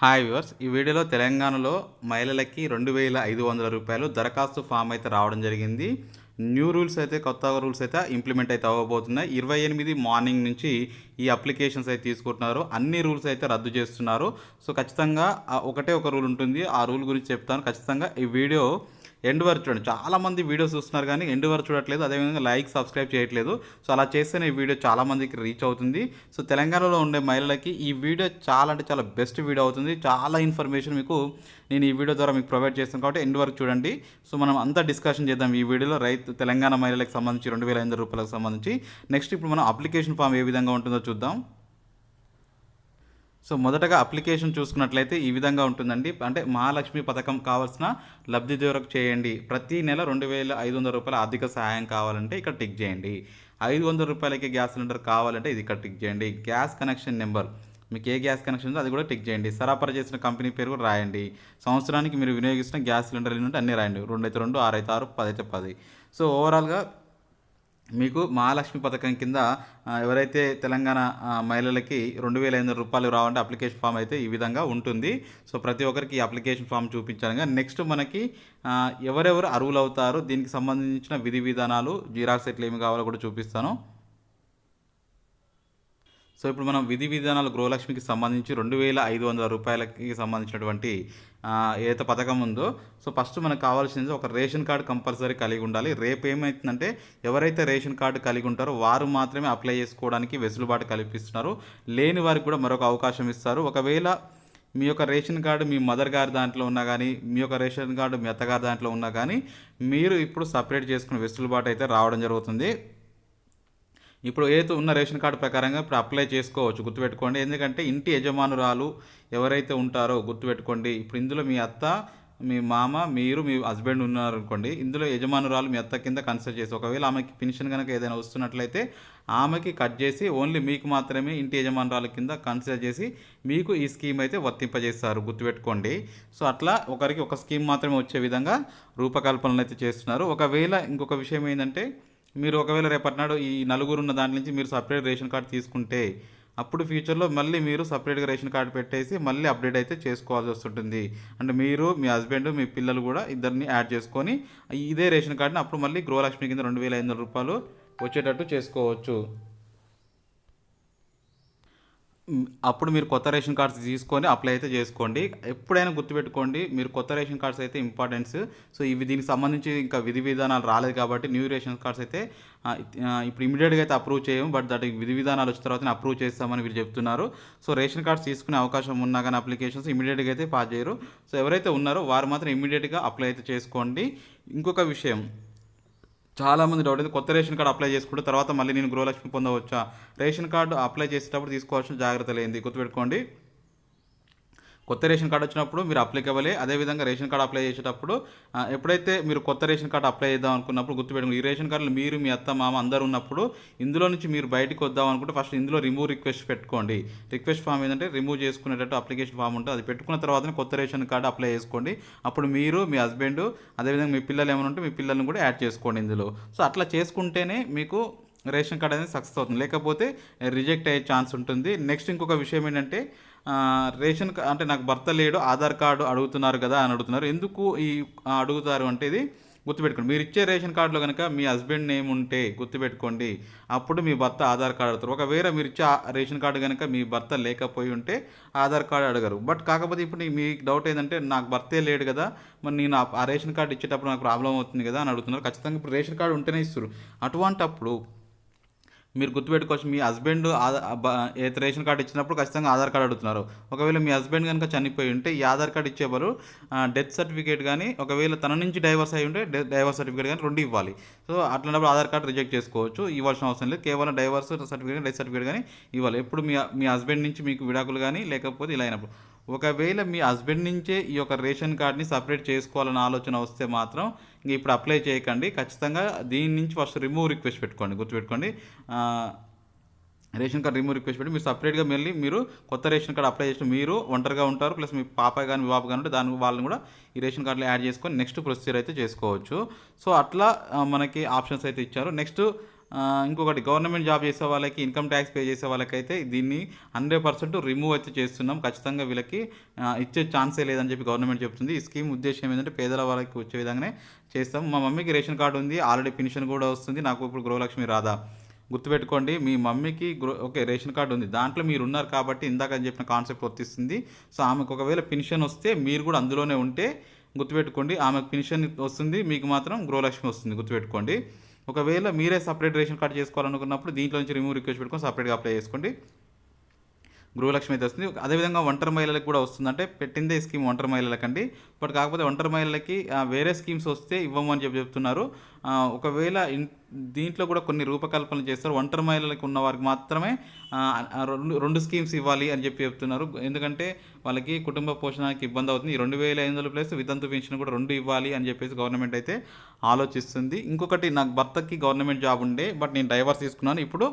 Hi viewers ఈ వీడియోలో తెలంగాణలో మహిళలకి రెండు వేల ఐదు వందల రూపాయలు దరఖాస్తు ఫామ్ అయితే రావడం జరిగింది. న్యూ రూల్స్ అయితే కొత్త రూల్స్ అయితే ఇంప్లిమెంట్ అయితే అవ్వబోతున్నాయి. ఇరవై ఎనిమిది మార్నింగ్ నుంచి ఈ అప్లికేషన్స్ అయితే తీసుకుంటున్నారు. అన్ని రూల్స్ అయితే రద్దు చేస్తున్నారు. సో ఖచ్చితంగా ఒకటే ఒక రూల్ ఉంటుంది. ఆ రూల్ గురించి చెప్తాను. ఖచ్చితంగా ఈ వీడియో ఎండ్ వరకు చూడండి. చాలామంది వీడియోస్ చూస్తున్నారు కానీ ఎండ్ వరకు చూడట్లేదు. అదేవిధంగా లైక్ సబ్స్క్రైబ్ చేయట్లేదు. సో అలా చేస్తేనే ఈ వీడియో చాలా మందికి రీచ్ అవుతుంది. సో తెలంగాణలో ఉండే మహిళలకి ఈ వీడియో చాలా అంటే చాలా బెస్ట్ వీడియో అవుతుంది. చాలా ఇన్ఫర్మేషన్ మీకు నేను ఈ వీడియో ద్వారా మీకు ప్రొవైడ్ చేస్తాను కాబట్టి ఎండ్ వరకు చూడండి. సో మనం అంతా డిస్కషన్ చేద్దాం ఈ వీడియోలో. రైతు తెలంగాణ మహిళలకు సంబంధించి రెండు వేల ఐదు రూపాయలకు సంబంధించి. నెక్స్ట్ ఇప్పుడు మనం అప్లికేషన్ ఫామ్ ఏ విధంగా ఉంటుందో చూద్దాం. సో మొదటగా అప్లికేషన్ చూసుకున్నట్లయితే ఈ విధంగా ఉంటుందండి. అంటే మహాలక్ష్మి పథకం కావాల్సిన లబ్ధిదారులకు చేయండి. ప్రతి నెల రెండు వేల ఐదు వందల రూపాయల ఆర్థిక సహాయం కావాలంటే ఇక్కడ టిక్ చేయండి. ఐదు వందల రూపాయలకి గ్యాస్ సిలిండర్ కావాలంటే ఇది ఇక్కడ టిక్ చేయండి. గ్యాస్ కనెక్షన్ నెంబర్ మీకు ఏ గ్యాస్ కనెక్షన్ ఉందో అది కూడా టిక్ చేయండి. సరఫరా చేసిన కంపెనీ పేరు కూడా రాయండి. సంవత్సరానికి మీరు వినియోగిస్తున్న గ్యాస్ సిలిండర్ నుండి అన్నీ రాయండి. రెండు అయితే రెండు ఆరు అయితే ఆరు పది అయితే పది. సో ఓవరాల్గా మీకు మహాలక్ష్మి పథకం కింద ఎవరైతే తెలంగాణ మహిళలకి రెండు వేల ఐదు వందల రూపాయలు రావాలంటే అప్లికేషన్ ఫామ్ అయితే ఈ విధంగా ఉంటుంది. సో ప్రతి ఒక్కరికి ఈ అప్లికేషన్ ఫామ్ చూపించాను. కానీ నెక్స్ట్ మనకి ఎవరెవరు అర్హులు అవుతారు దీనికి సంబంధించిన విధి విధానాలు జిరాక్స్ ఎట్లా ఏమి కావాలో కూడా చూపిస్తాను. సో ఇప్పుడు మనం విధి విధానాలు గృహలక్ష్మికి సంబంధించి రెండు వేల ఐదు వందల రూపాయలకి సంబంధించినటువంటి ఏదైతే పథకం ఉందో సో ఫస్ట్ మనకు కావాల్సింది ఒక రేషన్ కార్డు కంపల్సరీ కలిగి ఉండాలి. రేపు ఏమవుతుందంటే ఎవరైతే రేషన్ కార్డు కలిగి ఉంటారో వారు మాత్రమే అప్లై చేసుకోవడానికి వెసులుబాటు కల్పిస్తున్నారు. లేని వారికి కూడా మరొక అవకాశం ఇస్తారు. ఒకవేళ మీ యొక్క రేషన్ కార్డు మీ మదర్ గారి దాంట్లో ఉన్నా కానీ మీ యొక్క రేషన్ కార్డు మీ అత్తగారి దాంట్లో ఉన్నా కానీ మీరు ఇప్పుడు సపరేట్ చేసుకునే వెసులుబాటు అయితే రావడం జరుగుతుంది. ఇప్పుడు ఏదో ఉన్న రేషన్ కార్డు ప్రకారంగా ఇప్పుడు అప్లై చేసుకోవచ్చు గుర్తుపెట్టుకోండి. ఎందుకంటే ఇంటి యజమానురాలు ఎవరైతే ఉంటారో గుర్తుపెట్టుకోండి. ఇప్పుడు ఇందులో మీ అత్త మీ మామ మీరు మీ హస్బెండ్ ఉన్నారు అనుకోండి ఇందులో యజమానురాలు మీ అత్త కింద కన్సిడర్ చేసి ఒకవేళ ఆమెకి పెన్షన్ కనుక ఏదైనా వస్తున్నట్లయితే ఆమెకి కట్ చేసి ఓన్లీ మీకు మాత్రమే ఇంటి యజమానురాలు కింద కన్సిడర్ చేసి మీకు ఈ స్కీమ్ అయితే వర్తింపజేస్తారు. గుర్తుపెట్టుకోండి. సో అట్లా ఒకరికి ఒక స్కీమ్ మాత్రమే వచ్చే విధంగా రూపకల్పనలు అయితే చేస్తున్నారు. ఒకవేళ ఇంకొక విషయం ఏంటంటే మీరు ఒకవేళ రేపటినాడు ఈ నలుగురు ఉన్న దాని నుంచి మీరు సపరేట్ రేషన్ కార్డు తీసుకుంటే అప్పుడు ఫ్యూచర్లో మళ్ళీ మీరు సపరేట్గా రేషన్ కార్డు పెట్టేసి మళ్ళీ అప్డేట్ అయితే చేసుకోవాల్సి వస్తుంటుంది. అంటే మీరు మీ హస్బెండ్ మీ పిల్లలు కూడా ఇద్దరిని యాడ్ చేసుకొని ఇదే రేషన్ కార్డుని అప్పుడు మళ్ళీ గృహలక్ష్మి కింద రెండు వేల ఐదు వందల రూపాయలు వచ్చేటట్టు చేసుకోవచ్చు. అప్పుడు మీరు కొత్త రేషన్ కార్డ్స్ తీసుకొని అప్లై అయితే చేసుకోండి. ఎప్పుడైనా గుర్తుపెట్టుకోండి మీరు కొత్త రేషన్ కార్డ్స్ అయితే ఇంపార్టెన్స్ సో ఇవి దీనికి సంబంధించి ఇంకా విధి విధానాలు రాలేదు కాబట్టి న్యూ రేషన్ కార్డ్స్ అయితే ఇప్పుడు ఇమీడియట్గా అయితే అప్రూవ్ చేయము బట్ దానికి విధి విధానాలు వచ్చిన తర్వాత అప్రూవ్ చేస్తామని వీళ్ళు చెప్తున్నారు. సో రేషన్ కార్డ్స్ తీసుకునే అవకాశం ఉన్నా కానీ అప్లికేషన్స్ ఇమీడియట్గా అయితే పాస్ చేయరు. సో ఎవరైతే ఉన్నారో వారు మాత్రం ఇమీడియట్గా అప్లై అయితే చేసుకోండి. ఇంకొక విషయం చాలామంది డౌట్ అయితే కొత్త రేషన్ కార్డు అప్లై చేసుకుంటే తర్వాత మళ్ళీ నేను గృహలక్ష్మి పొందవచ్చా? రేషన్ కార్డు అప్లై చేసేటప్పుడు తీసుకోవాల్సిన జాగ్రత్తలు ఏంది? గుర్తుపెట్టుకోండి. కొత్త రేషన్ కార్డు వచ్చినప్పుడు మీరు అప్లికబులే అదేవిధంగా రేషన్ కార్డు అప్లై చేసేటప్పుడు ఎప్పుడైతే మీరు కొత్త రేషన్ కార్డు అప్లై చేద్దాం అనుకున్నప్పుడు గుర్తుపెట్టుకుని ఈ రేషన్ కార్డులో మీరు మీ అత్త మామ అందరూ ఉన్నప్పుడు ఇందులో నుంచి మీరు బయటకు వద్దాం అనుకుంటే ఫస్ట్ ఇందులో రిమూవ్ రిక్వెస్ట్ పెట్టుకోండి. రిక్వెస్ట్ ఫామ్ ఏంటంటే రిమూవ్ చేసుకునేటట్టు అప్లికేషన్ ఫామ్ ఉంటుంది. అది పెట్టుకున్న తర్వాతనే కొత్త రేషన్ కార్డు అప్లై చేసుకోండి. అప్పుడు మీరు మీ హస్బెండ్ అదేవిధంగా మీ పిల్లలు ఏమైనా ఉంటే మీ పిల్లల్ని కూడా యాడ్ చేసుకోండి ఇందులో. సో అట్లా చేసుకుంటేనే మీకు రేషన్ కార్డ్ అనేది సక్సెస్ అవుతుంది. లేకపోతే రిజెక్ట్ అయ్యే ఛాన్స్ ఉంటుంది. నెక్స్ట్ ఇంకొక విషయం ఏంటంటే రేషన్ అంటే నాకు భర్త లేడు ఆధార్ కార్డు అడుగుతున్నారు కదా అని అడుగుతున్నారు. ఎందుకు ఈ అడుగుతారు అంటే ఇది గుర్తుపెట్టుకోండి. మీరు ఇచ్చే రేషన్ కార్డులో కనుక మీ హస్బెండ్ నేమ్ ఉంటే గుర్తుపెట్టుకోండి. అప్పుడు మీ భర్త ఆధార్ కార్డు అడుగుతారు. ఒకవేళ మీరు ఇచ్చే రేషన్ కార్డు కనుక మీ భర్త లేకపోయి ఉంటే ఆధార్ కార్డు అడగరు. బట్ కాకపోతే ఇప్పుడు మీ డౌట్ ఏంటంటే నాకు భర్తే లేడు కదా మరి నేను ఆ- ఆ రేషన్ కార్డు ఇచ్చేటప్పుడు నాకు ప్రాబ్లం అవుతుంది కదా అని అడుగుతున్నారు. ఖచ్చితంగా ఇప్పుడు రేషన్ కార్డు ఉంటేనే ఇస్తారు అటువంటప్పుడు మీరు గుర్తుపెట్టుకోవచ్చు మీ హస్బెండ్ ఆధా- ఏదైతే రేషన్ కార్డు ఇచ్చినప్పుడు ఖచ్చితంగా ఆధార్ కార్డు అడుగుతున్నారు. ఒకవేళ మీ హస్బెండ్ కనుక చనిపోయి ఉంటే ఈ ఆధార్ కార్డు ఇచ్చేవారు డెత్ సర్టిఫికేట్ కానీ ఒకవేళ తన నుంచి డైవర్స్ అయి ఉంటే డైవర్స్ సర్టిఫికేట్ కానీ రెండు ఇవ్వాలి. సో అట్లాంటప్పుడు ఆధార్ కార్డు రిజెక్ట్ చేసుకోవచ్చు ఇవ్వాల్సిన అవసరం లేదు. కేవలం డైవర్స్ సర్టిఫికేట్ డెత్ సర్టిఫికేట్ కానీ ఇవ్వాలి. ఎప్పుడు మీ మీ హస్బెండ్ నుంచి మీకు విడాకులు కానీ లేకపోతే ఇలా అయినప్పుడు. ఒకవేళ మీ హస్బెండ్ నుంచే ఈ యొక్క రేషన్ కార్డ్ని సపరేట్ చేసుకోవాలని ఆలోచన వస్తే మాత్రం ఇంక ఇప్పుడు అప్లై చేయకండి. ఖచ్చితంగా దీని నుంచి ఫస్ట్ రిమూవ్ రిక్వెస్ట్ పెట్టుకోండి. గుర్తుపెట్టుకోండి. రేషన్ కార్డ్ రిమూవ్ రిక్వెస్ట్ పెట్టి మీరు సపరేట్గా మళ్ళీ మీరు కొత్త రేషన్ కార్డ్ అప్లై చేసిన మీరు ఒంటరిగా ఉంటారు. ప్లస్ మీ పాప కానీ మీ బాబు కానీ ఉంటే దాని వాళ్ళని కూడా ఈ రేషన్ కార్డులో యాడ్ చేసుకొని నెక్స్ట్ ప్రొసీజర్ అయితే చేసుకోవచ్చు. సో అట్లా మనకి ఆప్షన్స్ అయితే ఇచ్చారు. నెక్స్ట్ ఇంకొకటి గవర్నమెంట్ జాబ్ చేసే వాళ్ళకి ఇన్కమ్ ట్యాక్స్ పే చేసే వాళ్ళకైతే దీన్ని హండ్రెడ్ పర్సెంట్ రిమూవ్ అయితే చేస్తున్నాం. ఖచ్చితంగా వీళ్ళకి ఇచ్చే ఛాన్సే లేదని చెప్పి గవర్నమెంట్ చెప్తుంది. ఈ స్కీమ్ ఉద్దేశం ఏంటంటే పేదల వాళ్ళకి వచ్చే విధంగానే చేస్తాం. మా మమ్మీకి రేషన్ కార్డు ఉంది ఆల్రెడీ పెన్షన్ కూడా వస్తుంది. నాకు ఇప్పుడు గృహలక్ష్మి రాదా గుర్తుపెట్టుకోండి మీ మమ్మీకి గ్రో ఓకే రేషన్ కార్డు ఉంది. దాంట్లో మీరు ఉన్నారు కాబట్టి ఇందాక అని చెప్పిన కాన్సెప్ట్ వర్తిస్తుంది. సో ఆమెకు ఒకవేళ పెన్షన్ వస్తే మీరు కూడా అందులోనే ఉంటే గుర్తుపెట్టుకోండి ఆమెకు పెన్షన్ వస్తుంది మీకు మాత్రం గృహలక్ష్మి వస్తుంది. గుర్తుపెట్టుకోండి. ఒకవేళ మీరే సపరేట్ రేషన్ కార్డ్ చేసుకోవాలనుకున్నప్పుడు దీంట్లో నుంచి రిమూవ్ రిక్వెస్ట్ పెట్టుకొని సపరేట్గా అప్లై చేసుకోండి. గృహలక్ష్మి అయితే వస్తుంది. అదేవిధంగా ఒంటరి మహిళలకు కూడా వస్తుందంటే పెట్టిందే స్కీమ్ ఒంటరి మహిళలకండి. బట్ కాకపోతే ఒంటరి మహిళలకి వేరే స్కీమ్స్ వస్తే ఇవ్వము అని చెప్పి చెప్తున్నారు. ఒకవేళ దీంట్లో కూడా కొన్ని రూపకల్పనలు చేస్తారు. ఒంటరి మహిళలకు ఉన్న వారికి మాత్రమే రెండు రెండు స్కీమ్స్ ఇవ్వాలి అని చెప్పి చెప్తున్నారు. ఎందుకంటే వాళ్ళకి కుటుంబ పోషణకి ఇబ్బంది అవుతుంది. ఈ రెండు వేల ఐదు వందల ప్లస్ వితంతు పెన్షన్ కూడా రెండు ఇవ్వాలి అని చెప్పేసి గవర్నమెంట్ అయితే ఆలోచిస్తుంది. ఇంకొకటి నాకు భర్తకి గవర్నమెంట్ జాబ్ ఉండే బట్ నేను డైవర్స్ తీసుకున్నాను. ఇప్పుడు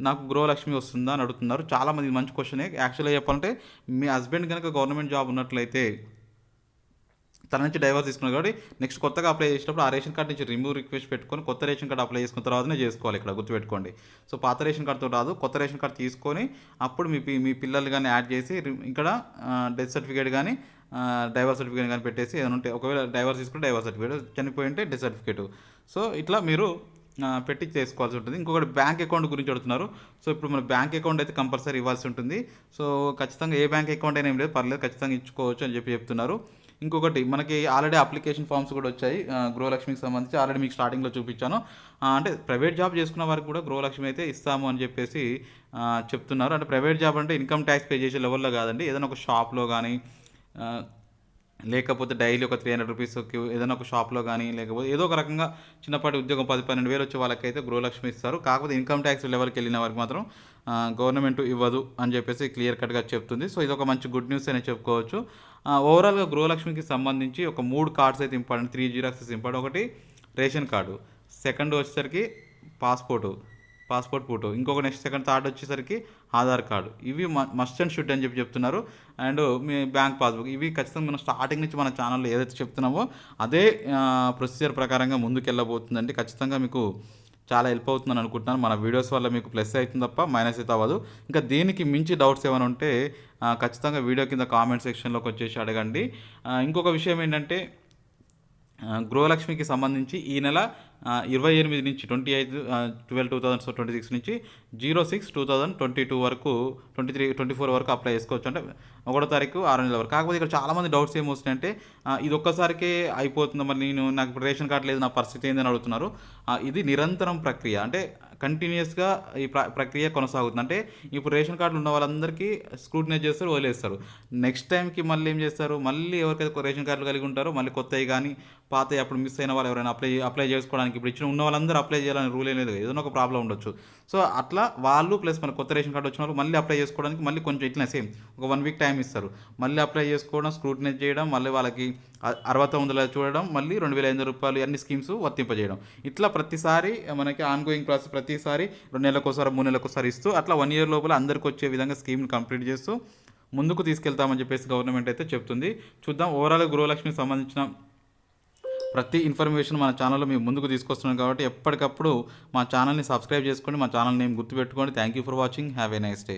నాకు గృహలక్ష్మి వస్తుందా అని అడుగుతున్నారు. చాలామంది మంచి క్వశ్చనే యాక్చువల్గా చెప్పాలంటే మీ హస్బెండ్ కనుక గవర్నమెంట్ జాబ్ ఉన్నట్లయితే తన నుంచి డైవర్స్ తీసుకున్నారు కాబట్టి నెక్స్ట్ కొత్తగా అప్లై చేసినప్పుడు ఆ రేషన్ కార్డ్ నుంచి రిమూవ్ రిక్వెస్ట్ పెట్టుకొని కొత్త రేషన్ కార్డ్ అప్లై చేసుకున్న తర్వాతనే చేసుకోవాలి ఇక్కడ గుర్తుపెట్టుకోండి. సో పాత రేషన్ కార్డ్తో రాదు. కొత్త రేషన్ కార్డ్ తీసుకొని అప్పుడు మీ పి- మీ పిల్లలు కానీ యాడ్ చేసి రి- ఇక్కడ డెత్ సర్టిఫికేట్ కానీ డైవర్స్ సర్టిఫికేట్ కానీ పెట్టేసి ఏదైనా ఉంటే ఒకవేళ డైవర్స్ తీసుకుంటే డైవర్స్ సర్టిఫికేట్ చనిపోయి ఉంటే డెత్ సర్టిఫికేట్ సో ఇట్లా మీరు పెట్టి చేసుకోవాల్సి ఉంటుంది. ఇంకొకటి బ్యాంక్ అకౌంట్ గురించి అడుగుతున్నారు. సో ఇప్పుడు మన బ్యాంక్ అకౌంట్ అయితే కంపల్సరీ ఇవ్వాల్సి ఉంటుంది. సో ఖచ్చితంగా ఏ బ్యాంక్ అకౌంట్ అయినా ఏం లేదు పర్లేదు ఖచ్చితంగా ఇచ్చుకోవచ్చు అని చెప్పి చెప్తున్నారు. ఇంకొకటి మనకి ఆల్రెడీ అప్లికేషన్ ఫామ్స్ కూడా వచ్చాయి. గృహలక్ష్మికి సంబంధించి ఆల్రెడీ మీకు స్టార్టింగ్లో చూపించాను. అంటే ప్రైవేట్ జాబ్ చేసుకున్న వారికి కూడా గృహలక్ష్మి అయితే ఇస్తాము అని చెప్పేసి చెప్తున్నారు. అంటే ప్రైవేట్ జాబ్ అంటే ఇన్కమ్ ట్యాక్స్ పే చేసే లెవెల్లో కాదండి. ఏదైనా ఒక షాప్లో కానీ లేకపోతే డైలీ ఒక త్రీ హండ్రెడ్ రూపీస్కి ఏదైనా ఒక షాప్లో కానీ లేకపోతే ఏదో ఒక రకంగా చిన్నపాటి ఉద్యోగం పది పన్నెండు వేలు వచ్చే వాళ్ళకైతే గృహలక్ష్మి ఇస్తారు. కాకపోతే ఇన్కమ్ ట్యాక్స్ లెవెల్కి వెళ్ళిన వారికి మాత్రం గవర్నమెంట్ ఇవ్వదు అని చెప్పేసి క్లియర్ కట్గా చెప్తుంది. సో ఇది ఒక మంచి గుడ్ న్యూస్ అనే చెప్పుకోవచ్చు. ఓవరాల్గా గృహలక్ష్మికి సంబంధించి ఒక మూడు కార్డ్స్ అయితే ఇంపార్టెంట్ త్రీ జీరాక్సెస్ ఇంపార్టెంట్ ఒకటి రేషన్ కార్డు. సెకండ్ వచ్చేసరికి పాస్పోర్టు పాస్పోర్ట్ ఫోటో. ఇంకొక నెక్స్ట్ సెకండ్ థర్డ్ వచ్చేసరికి ఆధార్ కార్డు. ఇవి మస్ట్ అండ్ షుడ్ అని చెప్పి చెప్తున్నారు. అండ్ మీ బ్యాంక్ పాస్బుక్. ఇవి ఖచ్చితంగా మనం స్టార్టింగ్ నుంచి మన ఛానల్లో ఏదైతే చెప్తున్నామో అదే ప్రొసీజర్ ప్రకారంగా ముందుకెళ్ళబోతుందండి. ఖచ్చితంగా మీకు చాలా హెల్ప్ అవుతుందని అనుకుంటున్నాను. మన వీడియోస్ వల్ల మీకు ప్లస్ అవుతుంది తప్ప మైనస్ అయితే అవ్వదు. ఇంకా దీనికి మించి డౌట్స్ ఏమైనా ఉంటే ఖచ్చితంగా వీడియో కింద కామెంట్ సెక్షన్లోకి వచ్చేసి అడగండి. ఇంకొక విషయం ఏంటంటే గృహలక్ష్మికి సంబంధించి ఈ నెల ఇరవై ఎనిమిది నుంచి twenty eighth twelve two thousand twenty six నుంచి zero six two thousand twenty two వరకు ట్వంటీ త్రీ ట్వంటీ ఫోర్ వరకు అప్లై చేసుకోవచ్చు. అంటే ఒకటో తారీఖు ఆరు నెలల వరకు. కాకపోతే ఇక్కడ చాలామంది డౌట్స్ ఏమి వస్తున్నాయంటే ఇది ఒక్కసారికే అయిపోతుంది మరి నేను నాకు ఇప్పుడు రేషన్ కార్డు లేదు నా పరిస్థితి ఏందని అడుగుతున్నారు. ఇది నిరంతరం ప్రక్రియ. అంటే కంటిన్యూస్గా ఈ ప్ర- ప్రక్రియ కొనసాగుతుంది. అంటే ఇప్పుడు రేషన్ కార్డులు ఉన్న వాళ్ళందరికీ స్క్రూటినైజ్ చేస్తారు వదిలేస్తారు. నెక్స్ట్ టైంకి మళ్ళీ ఏం చేస్తారు? మళ్ళీ ఎవరికైతే రేషన్ కార్డులు కలిగి ఉంటారో మళ్ళీ కొత్తవి కానీ పాతవి అప్పుడు మిస్ అయిన వాళ్ళు ఎవరైనా అప్లై అప్లై చేసుకోవడానికి ఇప్పుడు ఇచ్చిన ఉన్న వాళ్ళందరూ అప్లై చేయాలని రూల్ ఏం లేదు ఏదైనా ఒక ప్రాబ్లం ఉండొచ్చు. సో అట్లా వాళ్ళు ప్లస్ మన కొత్త రేషన్ కార్డు వచ్చిన వాళ్ళు మళ్ళీ అప్లై చేసుకోవడానికి మళ్ళీ కొంచెం ఇట్లా సేమ్ ఒక వన్ వీక్ టైం ఇస్తారు. మళ్ళీ అప్లై చేసుకోవడం స్క్రూటినైజ్ చేయడం మళ్ళీ వాళ్ళకి అ- అరవై చూడడం మళ్ళీ రెండు వేల ఐదు వందల రూపాయలు అన్ని స్కీమ్స్ వర్తింపజేయడం. ఇట్లా ప్రతిసారి మనకి ఆన్గోయింగ్ ప్రాసెస్ ప్రతిసారి రెండు నెలలకోసారి మూడు నెలలకు ఇస్తూ అట్లా వన్ ఇయర్ లోపల అందరికి వచ్చే విధంగా స్కీమ్ని కంప్లీట్ చేస్తూ ముందుకు తీసుకెళ్తామని చెప్పేసి గవర్నమెంట్ అయితే చెప్తుంది. చూద్దాం ఓవరాల్ గృహలక్ష్మికి సంబంధించిన ప్రతి ఇన్ఫర్మేషన్ మన ఛానల్లో మేము ముందుకు తీసుకొస్తున్నాం కాబట్టి ఎప్పటికప్పుడు మా ఛానల్ని సబ్స్క్రైబ్ చేసుకోండి మా ఛానల్ నేమ్ గుర్తుపెట్టుకోండి. Thank you for watching have a nice day